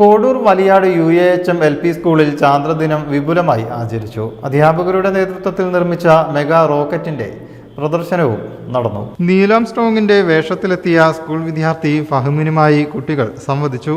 Kodur Valiyad U A H M L P സ്കൂളിൽ ചാന്ദ്രദിനം വിപുലമായി ആചരിച്ചു. അധ്യാപകരുടെ നേതൃത്വത്തിൽ നിർമ്മിച്ച മെഗാ റോക്കറ്റിന്റെ പ്രദർശനവും നടന്നു. നീലാം സ്ട്രോങ്ങിന്റെ വേഷത്തിലെത്തിയ സ്കൂൾ വിദ്യാർത്ഥി ഫഹമിനുമായി കുട്ടികൾ സംവദിച്ചു.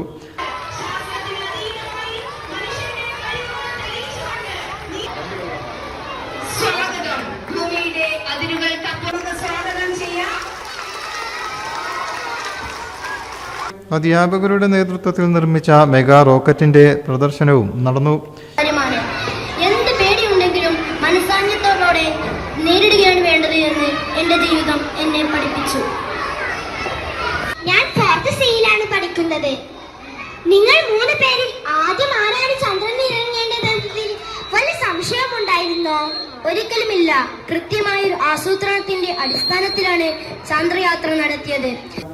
അധ്യാപകരുടെ നേതൃത്വത്തിൽ നിർമ്മിച്ച മെഗാ റോക്കറ്റിന്റെ പ്രദർശനവും നടന്നു. എന്ത് പേടിയുണ്ടെങ്കിലും മനസാന്നിധ്യത്തോടെ നേരിടുകയാണ് വേണ്ടത് എന്ന് എന്റെ ജീവിതം എന്നെ പഠിപ്പിച്ചു. ഞാൻ ഫോർത്ത് സിയിലാണ് പഠിക്കുന്നത്. സംശയമുണ്ടായിരുന്നോ ഒരിക്കലുമില്ല. കൃത്യമായൊരു ആസൂത്രണത്തിന്റെ അടിസ്ഥാനത്തിലാണ് ചന്ദ്രയാത്ര നടത്തിയത്.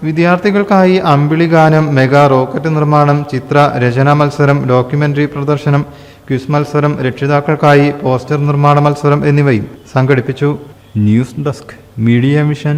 വിദ്യാർത്ഥികൾക്കായി അമ്പിളി ഗാനം മെഗാ റോക്കറ്റ് നിർമ്മാണം ചിത്ര രചനാ മത്സരം ഡോക്യുമെന്ററി പ്രദർശനം ക്വിസ് മത്സരം രക്ഷിതാക്കൾക്കായി പോസ്റ്റർ നിർമ്മാണ മത്സരം എന്നിവയും സംഘടിപ്പിച്ചു. News desk media mission